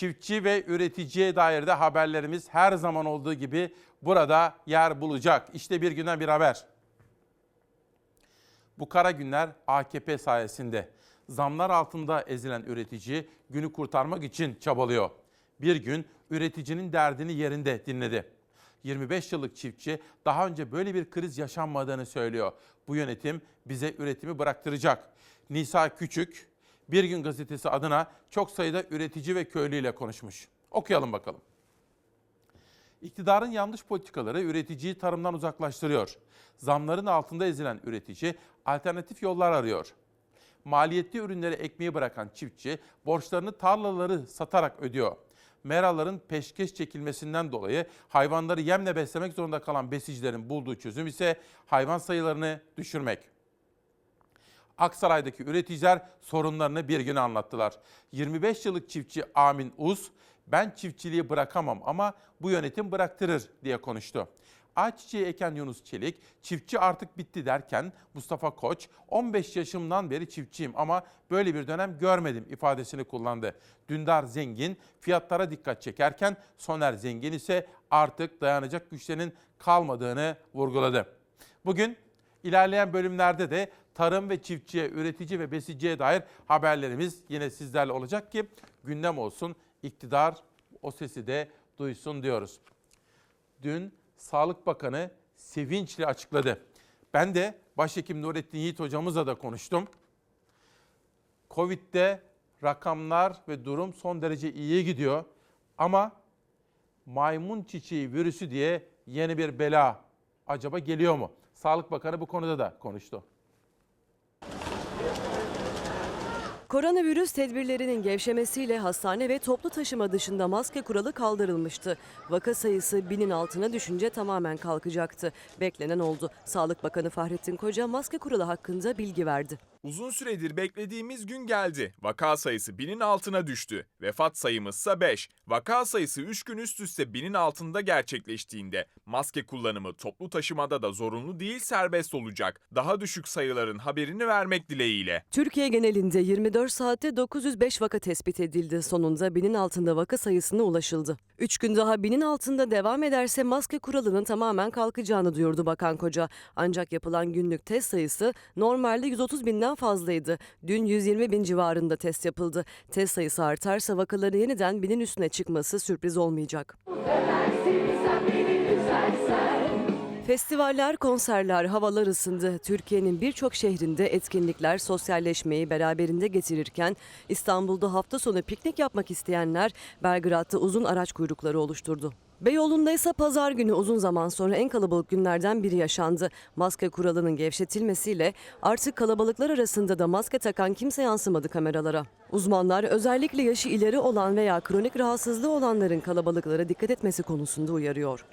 Çiftçi ve üreticiye dair de haberlerimiz her zaman olduğu gibi burada yer bulacak. İşte bir günden bir haber. Bu kara günler AKP sayesinde. Zamlar altında ezilen üretici günü kurtarmak için çabalıyor. Bir gün üreticinin derdini yerinde dinledi. 25 yıllık çiftçi daha önce böyle bir kriz yaşanmadığını söylüyor. Bu yönetim bize üretimi bıraktıracak. Nisa Küçük, Bir Gün Gazetesi adına çok sayıda üretici ve köylüyle konuşmuş. Okuyalım bakalım. İktidarın yanlış politikaları üreticiyi tarımdan uzaklaştırıyor. Zamların altında ezilen üretici alternatif yollar arıyor. Maliyetli ürünleri ekmeği bırakan çiftçi borçlarını tarlaları satarak ödüyor. Meraların peşkeş çekilmesinden dolayı hayvanları yemle beslemek zorunda kalan besicilerin bulduğu çözüm ise hayvan sayılarını düşürmek. Aksaray'daki üreticiler sorunlarını bir gün anlattılar. 25 yıllık çiftçi Amin Uz, ben çiftçiliği bırakamam ama bu yönetim bıraktırır diye konuştu. Ayçiçeği eken Yunus Çelik, çiftçi artık bitti derken Mustafa Koç, 15 yaşımdan beri çiftçiyim ama böyle bir dönem görmedim ifadesini kullandı. Dündar Zengin fiyatlara dikkat çekerken Soner Zengin ise artık dayanacak güçlerinin kalmadığını vurguladı. Bugün ilerleyen bölümlerde de tarım ve çiftçiye, üretici ve besiciye dair haberlerimiz yine sizlerle olacak ki gündem olsun, iktidar o sesi de duysun diyoruz. Dün Sağlık Bakanı sevinçle açıkladı. Ben de Başhekim Nurettin Yiğit hocamızla da konuştum. Covid'de rakamlar ve durum son derece iyiye gidiyor. Ama maymun çiçeği virüsü diye yeni bir bela acaba geliyor mu? Sağlık Bakanı bu konuda da konuştu. Koronavirüs tedbirlerinin gevşemesiyle hastane ve toplu taşıma dışında maske kuralı kaldırılmıştı. Vaka sayısı binin altına düşünce tamamen kalkacaktı. Beklenen oldu. Sağlık Bakanı Fahrettin Koca maske kuralı hakkında bilgi verdi. Uzun süredir beklediğimiz gün geldi. Vaka sayısı binin altına düştü. Vefat sayımızsa 5. Vaka sayısı 3 gün üst üste binin altında gerçekleştiğinde maske kullanımı toplu taşımada da zorunlu değil serbest olacak. Daha düşük sayıların haberini vermek dileğiyle. Türkiye genelinde 24 saatte 905 vaka tespit edildi. Sonunda binin altında vaka sayısına ulaşıldı. 3 gün daha binin altında devam ederse maske kuralının tamamen kalkacağını duyurdu Bakan Koca. Ancak yapılan günlük test sayısı normalde 130 binden fazlaydı. Dün 120 bin civarında test yapıldı. Test sayısı artarsa vakaların yeniden binin üstüne çıkması sürpriz olmayacak. Festivaller, konserler, havalar ısındı. Türkiye'nin birçok şehrinde etkinlikler sosyalleşmeyi beraberinde getirirken İstanbul'da hafta sonu piknik yapmak isteyenler Belgrad'da uzun araç kuyrukları oluşturdu. Beyoğlu'nda ise pazar günü uzun zaman sonra en kalabalık günlerden biri yaşandı. Maske kuralının gevşetilmesiyle artık kalabalıklar arasında da maske takan kimse yansımadı kameralara. Uzmanlar özellikle yaşı ileri olan veya kronik rahatsızlığı olanların kalabalıklara dikkat etmesi konusunda uyarıyor.